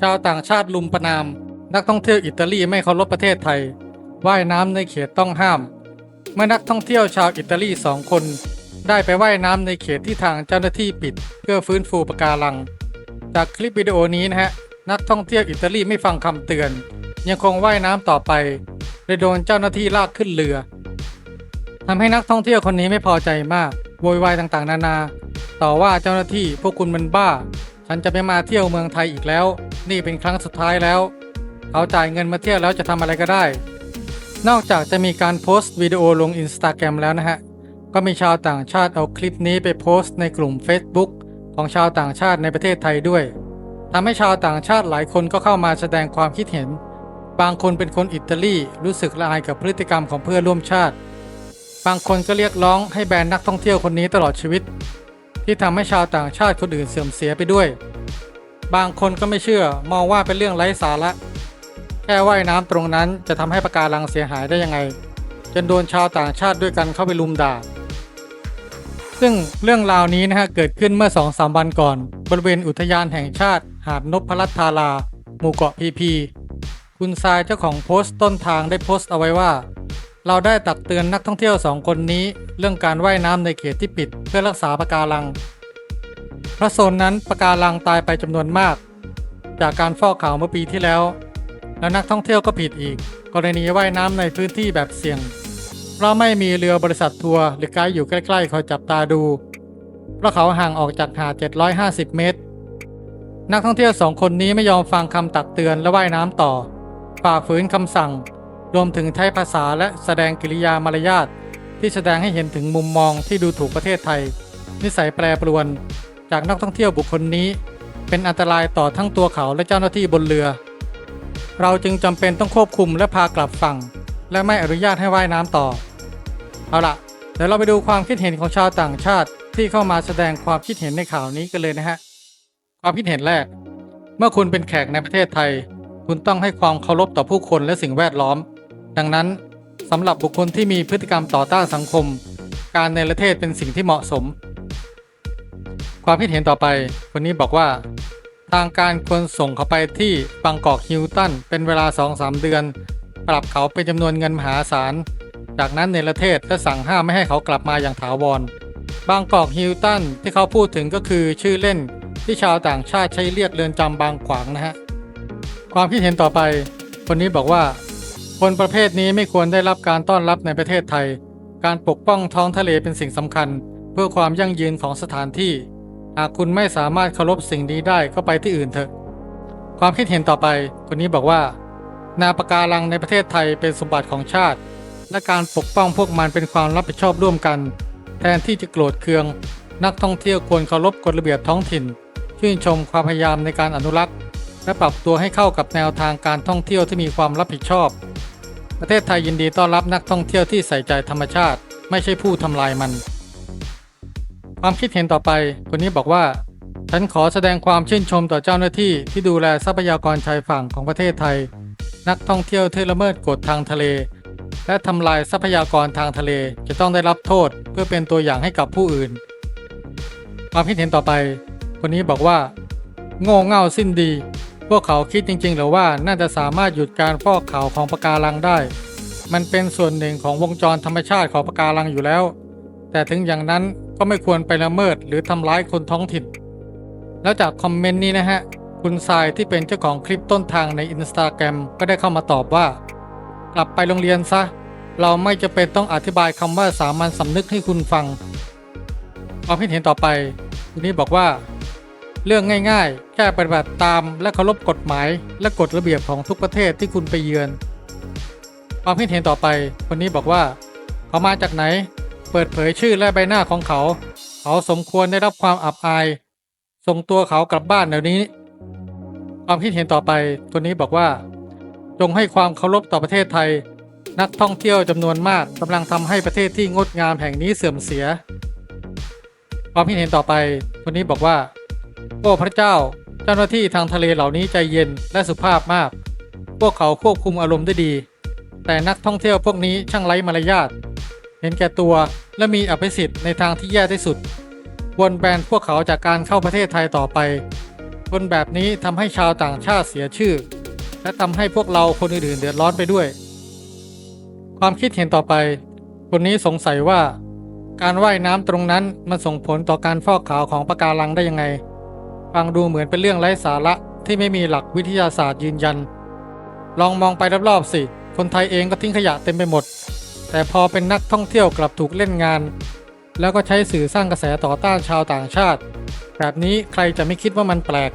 ชาวต่างชาติลุมประนาม นักท่องเที่ยวอิตาลีไม่เคารพประเทศไทย ว่ายน้ำในเขตต้องห้าม เมื่อนักท่องเที่ยวชาวอิตาลีสองคน ได้ไปว่ายน้ำในเขตที่ทางเจ้าหน้าที่ปิด เพื่อฟื้นฟูปะการัง จากคลิปวิดีโอนี้นะฮะ นักท่องเที่ยวอิตาลีไม่ฟังคำเตือน ยังคงว่ายน้ำต่อไปเลยโดนเจ้าหน้าที่ลากขึ้นเรือทำให้นักท่องเที่ยวคนนี้ไม่พอใจมาก โวยวายต่างๆ นานา ต่อว่าเจ้าหน้าที่พวกคุณมันบ้า ฉันจะไม่มาเที่ยวเมืองไทยอีกแล้ว นี่เป็นครั้งสุดท้ายแล้ว เขาจ่ายเงินมาเที่ยวแล้วจะทำอะไรก็ได้ นอกจากจะมีการโพสต์วิดีโอลงอินสตาแกรมแล้วนะฮะ ก็มีชาวต่างชาติเอาคลิปนี้ไปโพสต์ในกลุ่ม Facebook ของชาวต่างชาติในประเทศไทยด้วยทำให้ชาวต่างชาติหลายคนก็เข้ามาแสดงความคิดเห็น บางคนเป็นคนอิตาลีรู้สึกละอายกับพฤติกรรมของเพื่อนร่วมชาติ บางคนก็เรียกร้องให้แบนนักท่องเที่ยวคนนี้ตลอดชีวิต ที่ทำให้ชาวต่างชาติคนอื่นเสื่อมเสียไปด้วย บางคนก็ไม่เชื่อมองว่าเป็นเรื่องไร้สาระ แค่ว่ายน้ำตรงนั้นจะทำให้ปะการังเสียหายได้ยังไง จนโดนชาวต่างชาติด้วยกันเข้าไปลุมด่า ซึ่งเรื่องราวนี้นะฮะเกิดขึ้นเมื่อ2อสามวันก่อน บริเวณอุทยานแห่งชาติ หาดนพรัตน์ธาราหมู่เกาะพีพีคุณทรายเจ้าของโพสต์ต้นทางได้โพสต์เอาไว้ว่า เราได้ตักเตือนนักท่องเที่ยวสองคนนี้ เรื่องการว่ายน้ำในเขตที่ปิดเพื่อรักษาปะการัง เพราะโซนนั้นปะการังตายไปจำนวนมาก จากการฟอกขาวเมื่อปีที่แล้ว แล้วนักท่องเที่ยวก็ผิดอีก กรณีว่ายน้ำในพื้นที่แบบเสี่ยง เพราะไม่มีเรือบริษัททัวร์หรือไกด์อยู่ใกล้ๆคอยจับตาดู เพราะเขาห่างออกจากหาด 750 เมตร นักท่องเที่ยวสองคนนี้ไม่ยอมฟังคำตักเตือนและว่ายน้ำต่อฝ่าฝืนคำสั่ง รวมถึงใช้ภาษาและแสดงกิริยามารยาทที่แสดงให้เห็นถึงมุมมองที่ดูถูกประเทศไทย นิสัยแปรปรวน จากนักท่องเที่ยวบุคคลนี้ เป็นอันตรายต่อทั้งตัวเขาและเจ้าหน้าที่บนเรือ เราจึงจำเป็นต้องควบคุมและพากลับฝั่ง และไม่อนุญาตให้ว่ายน้ำต่อ เอาล่ะเดี๋ยวเราไปดูความคิดเห็นของชาวต่างชาติที่เข้ามาแสดงความคิดเห็นในข่าวนี้กันเลยนะฮะความคิดเห็นแรก เมื่อคุณเป็นแขกในประเทศไทย คุณต้องให้ความเคารพต่อผู้คนและสิ่งแวดล้อม ดังนั้นสำหรับบุคคลที่มีพฤติกรรมต่อต้านสังคม การในประเทศเป็นสิ่งที่เหมาะสม ความคิดเห็นต่อไป คนนี้บอกว่า ทางการควรส่งเขาไปที่บางกอกฮิลตันเป็นเวลา 2-3 เดือน ปรับเขาเป็นจำนวนเงินมหาศาล จากนั้นในประเทศและสั่งห้ามไม่ให้เขากลับมาอย่างถาวรบางกอกฮิลตันที่เขาพูดถึงก็คือชื่อเล่นที่ชาวต่างชาติใช้เรียกเรือนจำบางขวางนะฮะความคิดเห็นต่อไป คนนี้บอกว่า คนประเภทนี้ไม่ควรได้รับการต้อนรับในประเทศไทย การปกป้องท้องทะเลเป็นสิ่งสำคัญ เพื่อความยั่งยืนของสถานที่ หากคุณไม่สามารถเคารพสิ่งนี้ได้ก็ไปที่อื่นเถอะ ความคิดเห็นต่อไป คนนี้บอกว่า นาปะการังในประเทศไทยเป็นสมบัติของชาติ และการปกป้องพวกมันเป็นความรับผิดชอบร่วมกัน แทนที่จะโกรธเคือง นักท่องเที่ยวควรเคารพกฎระเบียบท้องถิ่น ชื่นชมความพยายามในการอนุรักษ์ และปรับตัวให้เข้ากับแนวทางการท่องเที่ยวที่มีความรับผิดชอบ ประเทศไทยยินดีต้อนรับนักท่องเที่ยวที่ใส่ใจธรรมชาติ ไม่ใช่ผู้ทำลายมัน ความคิดเห็นต่อไป คนนี้บอกว่า ฉันขอแสดงความชื่นชมต่อเจ้าหน้าที่ที่ดูแลทรัพยากรชายฝั่งของประเทศไทย นักท่องเที่ยวที่ละเมิดกฎทางทะเล และทำลายทรัพยากรทางทะเลจะต้องได้รับโทษเพื่อเป็นตัวอย่างให้กับผู้อื่น ความคิดเห็นต่อไป คนนี้บอกว่า โง่เง่าสิ้นดี พวกเขาคิดจริงๆหรือว่าน่าจะสามารถหยุดการฟอกขาวของปะการังได้ มันเป็นส่วนหนึ่งของวงจรธรรมชาติของปะการังอยู่แล้ว แต่ถึงอย่างนั้นก็ไม่ควรไปละเมิดหรือทำร้ายคนท้องถิ่น แล้วจากคอมเมนต์นี้นะฮะ คุณทรายที่เป็นเจ้าของคลิปต้นทางในอินสตาแกรมก็ได้เข้ามาตอบว่า กลับไปโรงเรียนซะ เราไม่จะเป็นต้องอธิบายคำว่าสามัญสำนึกให้คุณฟังความคิดเห็นต่อไปคุณนี้บอกว่า เรื่องง่ายๆ แค่ปฏิบัติตามและเคารพกฎหมาย และกฎระเบียบของทุกประเทศที่คุณไปเยือน ความคิดเห็นต่อไป คนนี้บอกว่า เขามาจากไหน เปิดเผยชื่อและใบหน้าของเขา เขาสมควรได้รับความอับอาย ส่งตัวเขากลับบ้านเดี๋ยวนี้ ความคิดเห็นต่อไป คนนี้บอกว่า จงให้ความเคารพต่อประเทศไทย นักท่องเที่ยวจำนวนมากกำลังทำให้ประเทศที่งดงามแห่งนี้เสื่อมเสีย ความคิดเห็นต่อไป คนนี้บอกว่า โอ้พระเจ้า เจ้าหน้าที่ทางทะเลเหล่านี้ใจเย็นและสุภาพมาก พวกเขาควบคุมอารมณ์ได้ดี แต่นักท่องเที่ยวพวกนี้ช่างไร้มารยาท เห็นแก่ตัวและมีอภิสิทธิ์ในทางที่แย่ที่สุดควรแบนพวกเขาจากการเข้าประเทศไทยต่อไป คนแบบนี้ทำให้ชาวต่างชาติเสียชื่อ และทำให้พวกเราคนอื่นๆเดือดร้อนไปด้วย ความคิดเห็นต่อไป คนนี้สงสัยว่า การว่ายน้ำตรงนั้นมันส่งผลต่อการฟอกขาวของปะการังได้ยังไง ฟังดูเหมือนเป็นเรื่องไร้สาระที่ไม่มีหลักวิทยาศาสตร์ยืนยัน ลองมองไปรอบๆสิ คนไทยเองก็ทิ้งขยะเต็มไปหมด แต่พอเป็นนักท่องเที่ยวกลับถูกเล่นงาน แล้วก็ใช้สื่อสร้างกระแสต่อต้านชาวต่างชาติ แบบนี้ใครจะไม่คิดว่ามันแปลก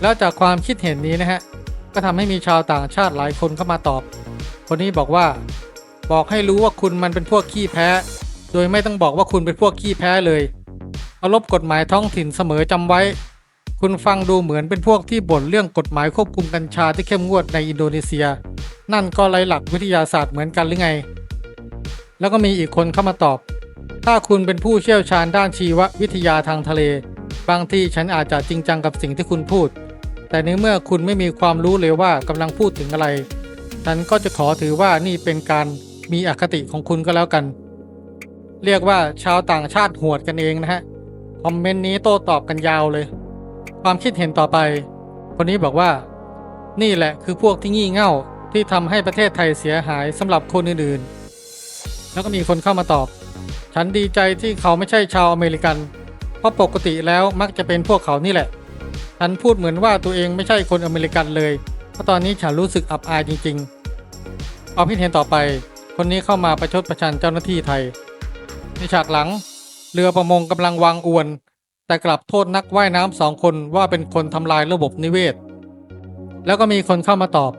แล้วจากความคิดเห็นนี้นะฮะ ก็ทำให้มีชาวต่างชาติหลายคนเข้ามาตอบ คนนี้บอกว่า บอกให้รู้ว่าคุณมันเป็นพวกขี้แพ้ โดยไม่ต้องบอกว่าคุณเป็นพวกขี้แพ้เลย เคารพกฎหมายท้องถิ่นเสมอจำไว้ คุณฟังดูเหมือนเป็นพวกที่บ่นเรื่องกฎหมายควบคุมกัญชาที่เข้มงวดในอินโดนีเซีย นั่นก็ไรหลักวิทยาศาสตร์เหมือนกันหรือไง แล้วก็มีอีกคนเข้ามาตอบ ถ้าคุณเป็นผู้เชี่ยวชาญด้านชีววิทยาทางทะเล บางที่ฉันอาจจะจริงจังกับสิ่งที่คุณพูด แต่ในเมื่อคุณไม่มีความรู้เลยว่ากำลังพูดถึงอะไรฉันก็จะขอถือว่านี่เป็นการมีอคติของคุณก็แล้วกัน เรียกว่าชาวต่างชาติหวดกันเองนะฮะ คอมเมนต์นี้โต้ตอบกันยาวเลย ความคิดเห็นต่อไป คนนี้บอกว่า นี่แหละคือพวกที่งี่เง่าที่ทำให้ประเทศไทยเสียหายสำหรับคนอื่นๆ แล้วก็มีคนเข้ามาตอบ ฉันดีใจที่เขาไม่ใช่ชาวอเมริกัน เพราะปกติแล้วมักจะเป็นพวกเขานี่แหละ ฉันพูดเหมือนว่าตัวเองไม่ใช่คนอเมริกันเลย เพราะตอนนี้ฉันรู้สึกอับอายจริงๆความคิดเห็นต่อไป คนนี้เข้ามาประชดประชันเจ้าหน้าที่ไทย ในฉากหลัง เรือประมงกำลังวางอวน แต่กลับโทษนักว่ายน้ำสองคนว่าเป็นคนทำลายระบบนิเวศ แล้วก็มีคนเข้ามาตอบ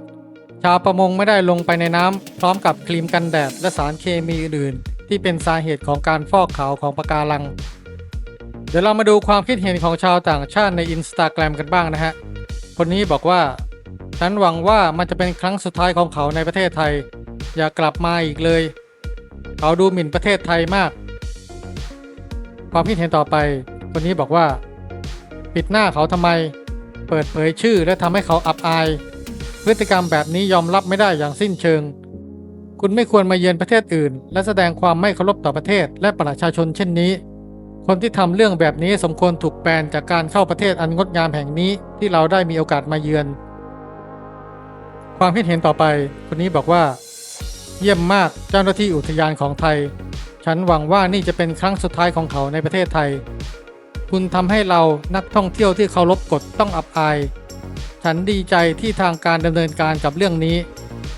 ชาวประมงไม่ได้ลงไปในน้ำพร้อมกับครีมกันแดดและสารเคมีอื่นที่เป็นสาเหตุของการฟอกขาวของปะการัง เดี๋ยวเรามาดูความคิดเห็นของชาวต่างชาติในอินสตาแกรมกันบ้างนะฮะ คนนี้บอกว่า ฉันหวังว่ามันจะเป็นครั้งสุดท้ายของเขาในประเทศไทย อย่ากลับมาอีกเลย เขาดูหมิ่นประเทศไทยมาก ความคิดเห็นต่อไป คนนี้บอกว่า ปิดหน้าเขาทำไม เปิดเผยชื่อและทำให้เขาอับอาย พฤติกรรมแบบนี้ยอมรับไม่ได้อย่างสิ้นเชิง คุณไม่ควรมาเยือนประเทศอื่น และแสดงความไม่เคารพต่อประเทศและประชาชนเช่นนี้ คนที่ทำเรื่องแบบนี้สมควรถูกแบนจากการเข้าประเทศอันงดงามแห่งนี้ที่เราได้มีโอกาสมาเยือน ความคิดเห็นต่อไป คนนี้บอกว่า เยี่ยมมากเจ้าหน้าที่อุทยานของไทย ฉันหวังว่านี่จะเป็นครั้งสุดท้ายของเขาในประเทศไทย คุณทำให้เรานักท่องเที่ยวที่เคารพกฎต้องอับอาย ฉันดีใจที่ทางการดำเนินการกับเรื่องนี้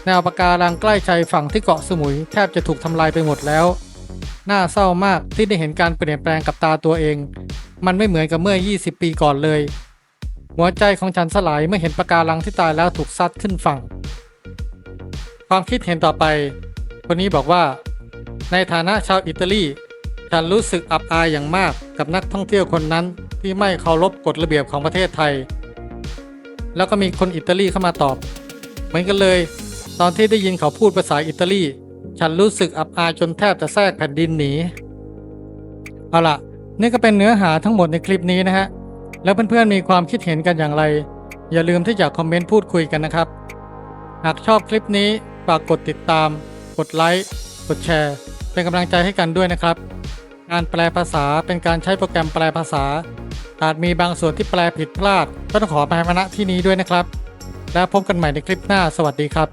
แนวปะการังใกล้ชายฝั่งที่เกาะสมุยแทบจะถูกทำลายไปหมดแล้ว น่าเศร้ามากที่ได้เห็นการเปลี่ยนแปลงกับตาตัวเอง มันไม่เหมือนกับเมื่อ 20 ปีก่อนเลย หัวใจของฉันสลายเมื่อเห็นปะการังที่ตายแล้วถูกซัดขึ้นฝั่ง ความคิดเห็นต่อไป คนนี้บอกว่า ในฐานะชาวอิตาลี ฉันรู้สึกอับอายอย่างมากกับนักท่องเที่ยวคนนั้นที่ไม่เคารพกฎระเบียบของประเทศไทย แล้วก็มีคนอิตาลีเข้ามาตอบ เหมือนกันเลย ตอนที่ได้ยินเขาพูดภาษาอิตาลี ฉันรู้สึกอับอายจนแทบจะแทรกแผ่นดินหนี เอาล่ะนี่ก็เป็นเนื้อหาทั้งหมดในคลิปนี้นะฮะ แล้วเพื่อนๆมีความคิดเห็นกันอย่างไร อย่าลืมที่จะคอมเมนต์พูดคุยกันนะครับ หากชอบคลิปนี้ฝากกดติดตาม กดไลค์ กดแชร์ เป็นกำลังใจให้กันด้วยนะครับ การแปลภาษาเป็นการใช้โปรแกรมแปลภาษา อาจมีบางส่วนที่แปลผิดพลาด ก็ต้องขออภัยมาณที่นี้ด้วยนะครับ แล้วพบกันใหม่ในคลิปหน้า สวัสดีครับ